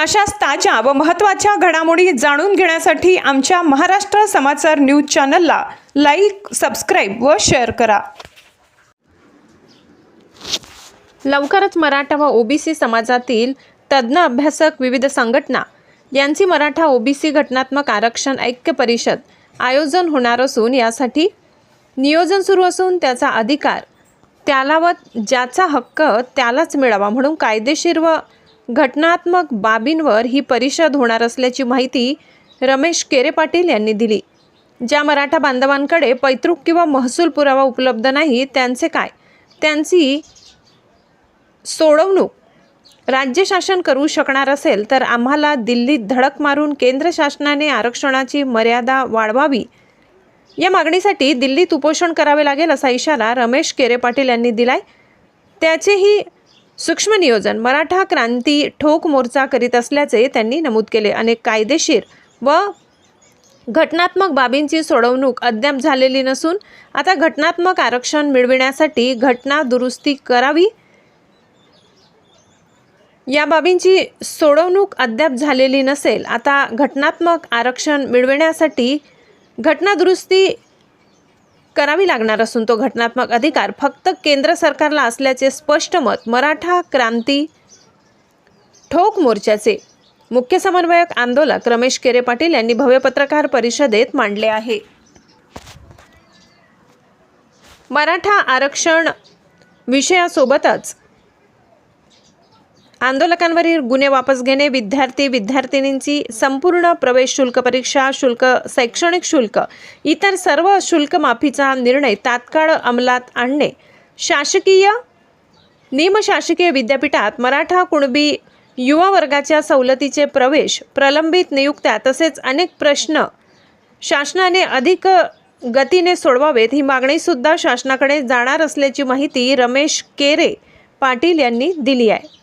अशाच ताज्या व महत्त्वाच्या घडामोडी जाणून घेण्यासाठी आमच्या महाराष्ट्र समाचार न्यूज चॅनलला लाईक सबस्क्राईब व शेअर करा. लवकरच मराठा व ओबीसी समाजातील तज्ज्ञ अभ्यासक विविध संघटना यांची मराठा ओबीसी घटनात्मक आरक्षण ऐक्य परिषद आयोजन होणार असून यासाठी नियोजन सुरू असून त्याचा अधिकार त्याला व ज्याचा हक्क त्यालाच मिळावा म्हणून कायदेशीर व घटनात्मक बाबींवर ही परिषद होणार असल्याची माहिती रमेश केरे पाटील यांनी दिली. ज्या मराठा बांधवांकडे पैतृक किंवा महसूल पुरावा उपलब्ध नाही त्यांचे काय? त्यांची सोडवणूक राज्य शासन करू शकणार असेल तर आम्हाला दिल्लीत धडक मारून केंद्र शासनाने आरक्षणाची मर्यादा वाढवावी. या मागणीसाठी दिल्लीत उपोषण करावे लागेल असा इशारा रमेश केरे पाटील यांनी दिलाय. त्याचेही सूक्ष्म नियोजन मराठा क्रांती ठोक मोर्चा करीत असल्याचे त्यांनी नमूद केले. अनेक कायदेशीर व घटनात्मक बाबींची सोडवणूक अद्याप झालेली नसून आता घटनात्मक आरक्षण मिळविण्यासाठी घटना दुरुस्ती करावी या बाबींची सोडवणूक अद्याप झालेली नसेल आता घटनात्मक आरक्षण मिळविण्यासाठी घटना दुरुस्ती करावी लागणार असून तो घटनात्मक अधिकार फक्त केंद्र सरकारला असल्याचे स्पष्ट मत मराठा क्रांती ठोक मोर्चाचे मुख्य समन्वयक आंदोलक रमेश केरे पाटील यांनी भव्य पत्रकार परिषदेत मांडले आहे. मराठा आरक्षण विषयासोबतच आंदोलकांवरील गुन्हे वापस घेणे विद्यार्थी विद्यार्थिनींची संपूर्ण प्रवेश शुल्क परीक्षा शुल्क शैक्षणिक शुल्क इतर सर्व शुल्क माफीचा निर्णय तात्काळ अंमलात आणणे. शासकीय निमशासकीय विद्यापीठात मराठा कुणबी युवा वर्गाच्या सवलतीचे प्रवेश प्रलंबित नियुक्त्या तसेच अनेक प्रश्न शासनाने अधिक गतीने सोडवावेत ही मागणीसुद्धा शासनाकडे जाणार असल्याची माहिती रमेश केरे पाटील यांनी दिली आहे.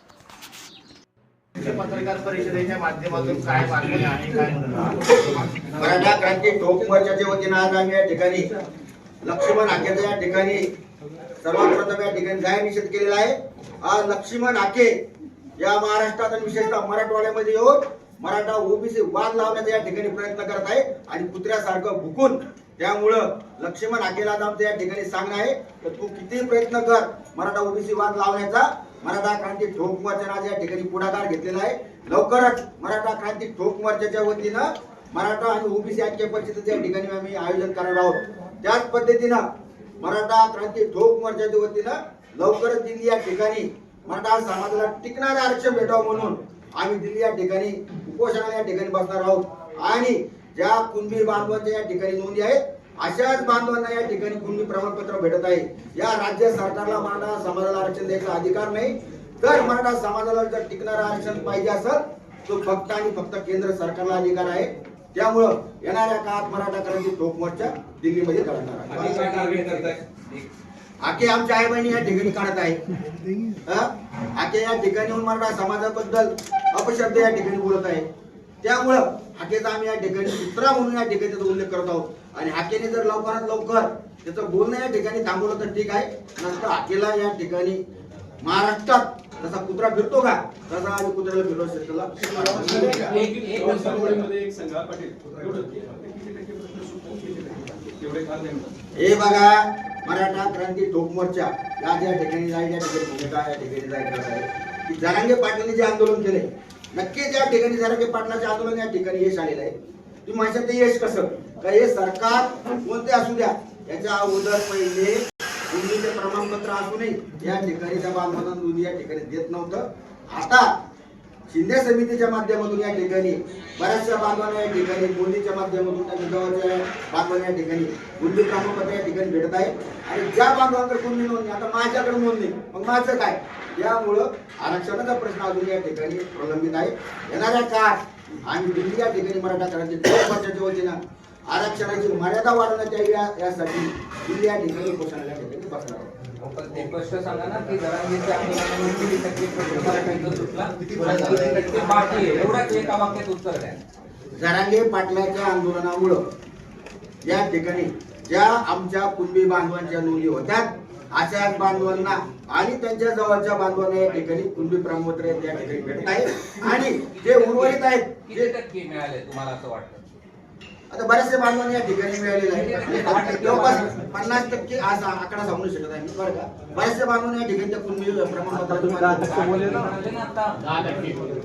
पत्रकार परिषदेच्या माध्यमातून काय मागणी आहे काय मराठा क्रांती ठोक मोर्चाच्या वतीनं आज आम्ही या ठिकाणी लक्ष्मण हाकेचा या ठिकाणी सर्वात प्रथम या ठिकाणी जाहीर निषेध केलेला आहे. आज लक्ष्मण हाके या महाराष्ट्रात आणि विशेषतः मराठवाड्यामध्ये येऊन मराठा ओबीसी वाद लावण्याचा या ठिकाणी प्रयत्न करत आहे आणि कुत्र्यासारखं भुकून त्यामुळं लक्ष्मण हाकेला आज आमचं या ठिकाणी सांगणं आहे. तर तू किती प्रयत्न कर मराठा ओबीसी वाद लावण्याचा? मराठा क्रांती ठोक मोर्चाने या ठिकाणी पुढाकार घेतलेला आहे. लवकरच मराठा क्रांती ठोक मोर्चाच्या वतीनं मराठा आणि ओबीसी ऐक्य परिषदेचं या ठिकाणी आम्ही आयोजन करणार आहोत. त्याच पद्धतीनं मराठा क्रांती ठोक मोर्चाच्या वतीनं लवकरच दिल्ली या ठिकाणी मराठा समाजाला टिकणारं आरक्षण भेटावं म्हणून आम्ही दिल्ली या ठिकाणी उपोषणाला या ठिकाणी बसणार आहोत. आणि ज्या कुणबी बांधवांच्या या ठिकाणी नोंदी आहेत अशाच बांधवांना या ठिकाणी कुणबी प्रमाणपत्र भेटत आहे. या राज्य सरकारला मराठा समाजाला आरक्षण द्यायचा अधिकार नाही. तर मराठा समाजाला जर टिकणारं आरक्षण पाहिजे असेल तो फक्त आणि फक्त केंद्र सरकारला अधिकार आहे. त्यामुळं येणाऱ्या काळात मराठा क्रांती ठोक मोर्चा दिल्लीमध्ये करणार आहे. आके आमच्या आई बहिणी या ठिकाणी काढत आहे हं? आके या ठिकाणी मराठा समाजाबद्दल अपशब्द या ठिकाणी बोलत आहे त्यामुळं हाकेचा आम्ही या ठिकाणी दुसरा म्हणून या ठिकाणी त्याचा उल्लेख करत आहोत. आणि हाकेने जर लवकरात लवकर त्याचं बोलणं या ठिकाणी थांबवलं तर ठीक आहे. नंतर हाकेला या ठिकाणी महाराष्ट्रात जसा कुत्रा फिरतो का तसा आम्ही कुत्र्याला पाटील नेमकं. हे बघा मराठा क्रांती ठोक मोर्चा या ठिकाणी जाईल या ठिकाणी भूमिका या ठिकाणी करत आहे. की जरांगे पाटलांनी जे आंदोलन केले नक्की त्या ठिकाणी जरांगे पाटलाचे आंदोलन या ठिकाणी यश आलेलं आहे. तुम्ही म्हणशात ते यश कसं? का हे सरकार कोणते असू द्या याच्या अगोदर पहिले नोंदणीचे प्रमाणपत्र असूनही या ठिकाणी त्या बांधवांना नोंदणी या ठिकाणी देत नव्हतं. आता शिंदे समितीच्या माध्यमातून या ठिकाणी बऱ्याचशा बांधवांना या ठिकाणी बोलीच्या माध्यमातून त्या गावाच्या बांधवांना या ठिकाणी नोंदणी प्रमाणपत्र या ठिकाणी भेटत आहे. आणि ज्या बांधवांकडे कोणी नोंदणी आता माझ्याकडे नोंदणी मग माझं काय? यामुळं आरक्षणाचा प्रश्न अजून या ठिकाणी प्रलंबित आहे. येणाऱ्या काळात आम्ही दिल्ली या ठिकाणी मराठा करायचे पक्षाच्या वतीनं आरक्षणाची मर्यादा वाढवण्यात यावी यासाठी दिल्ली या ठिकाणी उपोषणाला या ठिकाणी बसणार आहोत. ते स्पष्ट सांगा ना की जरांगीच्या आंदोलनामध्ये किती टक्के प्रश्न मराठ्यांचा सुटला किती टक्के बाकी आहे एवढाच एका वाक्यात उत्तर द्या. जरांगे पाटलाच्या आंदोलनामुळं या ठिकाणी ज्या आमच्या कुणबी बांधवांच्या नोंदी होत्या अशा बांधवांना आणि त्यांच्या जवळच्या बांधवांना या ठिकाणी कुणबी प्रमाणपत्र या ठिकाणी भेटत आहे आणि जे उर्वरित आहेत किती टक्के मिळाले तुम्हाला असं वाटतं? आता बरेचसे बांधवांनी या ठिकाणी मिळालेले आहे. जवळपास पन्नास टक्के आज आकडा सांगू शकत आहे बरं का? बरेचसे बांधवांनी या ठिकाणी कुणबी प्रमाणपत्र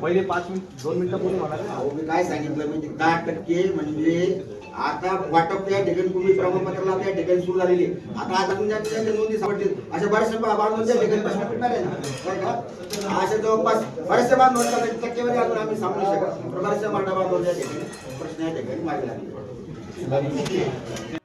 पहिले पाच मिनिट दोन मिनिटं बोलू मला. अहो, मी काय सांगितलं म्हणजे दहा टक्के म्हणजे आता वाटप त्या ठिकाणी कुणबी प्रमाणपत्राला त्या ठिकाणी सुरू झालेली आहे. आता आता तुमच्या नोंदी सापडतील अशा बऱ्याचशा बा- बांधवांच्या ठिकाणी प्रश्न पेटणार आहे ना बरं का? अशा जवळपास बऱ्याचशा बांधवांच्या टक्केवारी अजून आम्ही सांगू शकत बऱ्याचशा मराठा बांधवांच्या ठिकाणी प्रश्न या ठिकाणी मागे लागले And then.